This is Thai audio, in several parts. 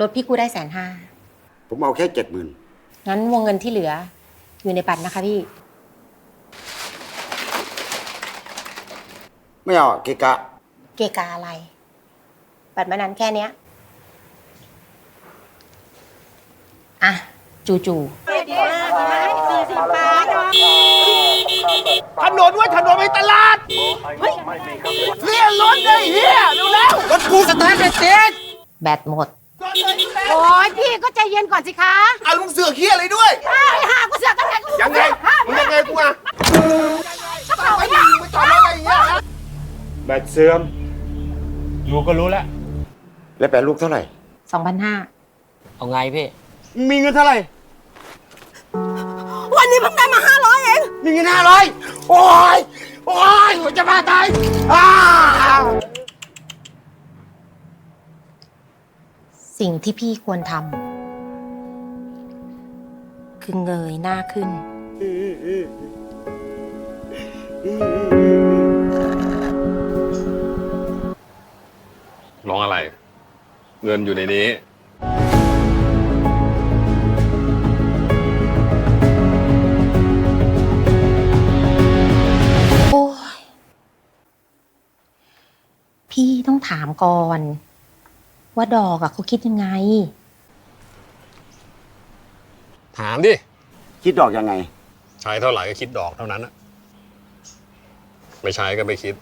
รถพี่กู้ได้แสนห้าผมเอาแค่เจ็ดหมื่นงั้นวงเงินที่เหลือ อยู่ในบัตรนะคะพี่ ไม่เอาเกะกะ เกกาอะไร บัตรมานั้นแค่เนี้ย อะ จูจูถนนว่าถนนไปตลาดเรียกรถได้เฮียเร็วแล้ว รถกูสตาร์ทไม่ติดแบตหมด โอ้ยพี่ก็ใจเย็นก่อนสิคะเอาลุงเสือกเฮียอะไรด้วย ไอ้ห่ากูเสือกกันไงกูยังไงมึงยังไงกูอะกระเป๋าไอ้ห่าไม่จอดรถอะไรอย่างเงี้ยฮะแบตเสื่อมรู้ก็รู้แล้ว แล้วแปดลูกเท่าไหร่2,500เอาไงพี่มึงมีเงินเท่าไหร่ วันนี้เพิ่งได้มาห้าร้อยเองมีเงินห้าร้อยโอ้ย โอ้ยผมจะมาตายอ้า สิ่งที่พี่ควรทำคือเงยหน้าขึ้น ร้องอะไร เงินอยู่ในนี้ โอ้ยพี่ต้องถามก่อน ว่าดอกอะเขาคิดยังไง ถามดิ คิดดอกยังไง ใช้เท่าไหร่ก็คิดดอกเท่านั้นอะไม่ใช้ก็ไม่คิด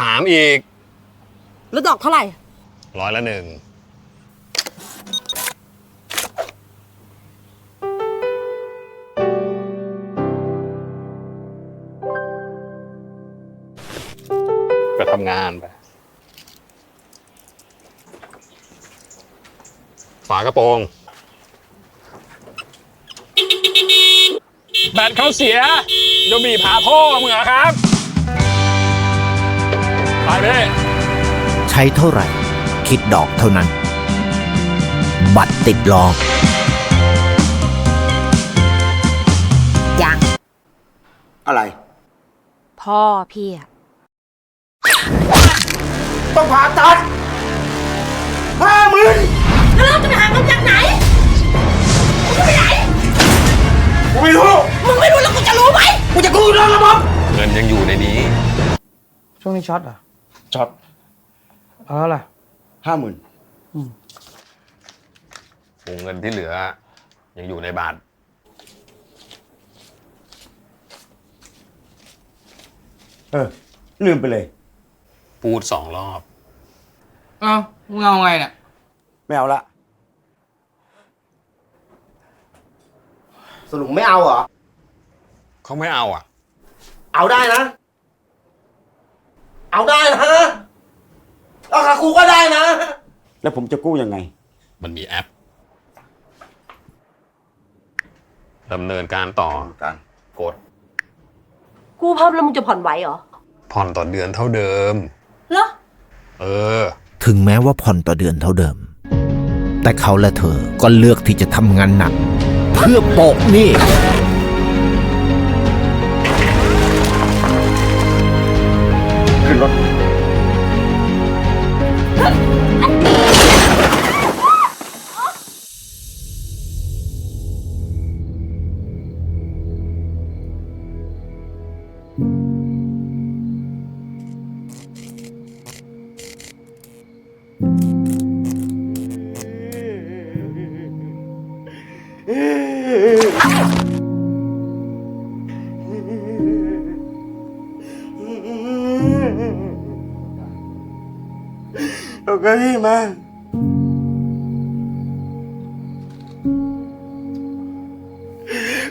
ถามอีกแล้วดอกเท่าไหร่ ร้อยละหนึ่งไปทำงานไป ฝากระโปรง แบตเขาเสียเดี๋ยวบีบหาพ่อมึงเหรอครับไปเพ่ใช้เท่าไหร่ คิดดอกเท่านั้น บัตรติดล้อยังอะไร พ่อพี่อะต้องผ่าตัดห้าหมื่น แล้วเราจะไปหาเงินจากไหน กูไม่รู้ มึงไม่รู้แล้วกูจะรู้ไหม กูจะกู้นอกระบบเงินยังอยู่ในนี้ ช่วงนี้ช็อตเหรอะช็อตเอาแล้วล่ะ ห้าหมื่นวงเงินที่เหลือ ยังอยู่ในบาท เออ ลืมไปเลย พูดสองรอบ เอ้ามึงเอาไงเนี่ย ไม่เอาละ สรุปไม่เอาเหรอ เขาไม่เอาอะ เอาได้นะ เอาได้นะเอาค่ะครูก็ได้นะ แล้วผมจะกู้ยังไง มันมีแอปดำเนินการต่อการกดกูเพิ่มแล้วมึงจะผ่อนไหวเหรอ ผ่อนต่อเดือนเท่าเดิม เหรอ เออ ถึงแม้ว่าผ่อนต่อเดือนเท่าเดิม แต่เขาและเธอก็เลือกที่จะทำงานหนัก เพื่อโปกหนี่ขึ้นรถ เก้าอี้มา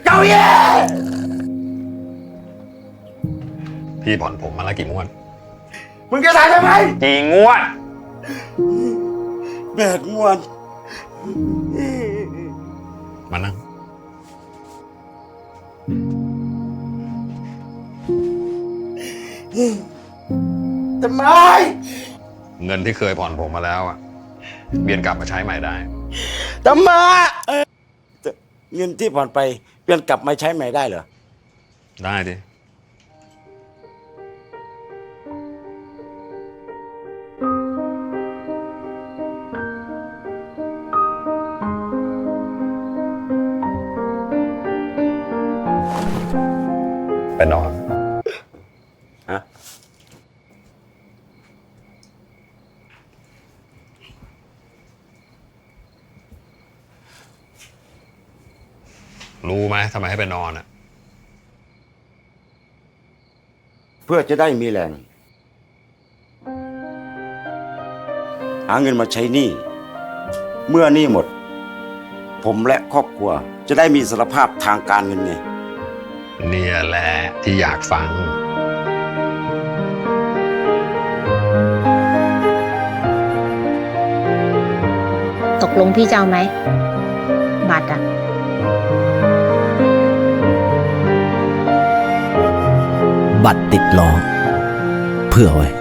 เก้าอี้พี่ผ่อนผมมาแล้วกี่งวด มึงจะถ่ายทำไมกี่งวดแบกงวนมานั่งทำไม เงินที่เคยผ่อนผมมาแล้วอะเวียนกลับมาใช้ใหม่ได้ธำรมะเเงินที่ผ่อนไปเปลี่ยนกลับมาใช้ใหม่ได้เหรอ ได้ดิ ไปนอน รู้ไหมทำไมให้ไปนอนอะ เพื่อจะได้มีแรง หาเงินมาใช้หนี้เมื่อหนี้หมด ผมและครอบครัวจะได้มีอิสรภาพทางการเงินไง เนี่ยแหละที่อยากฟัง ตกลงพี่จะเอาไหมบัตรอะ บัตรติดล้อเพื่อไว้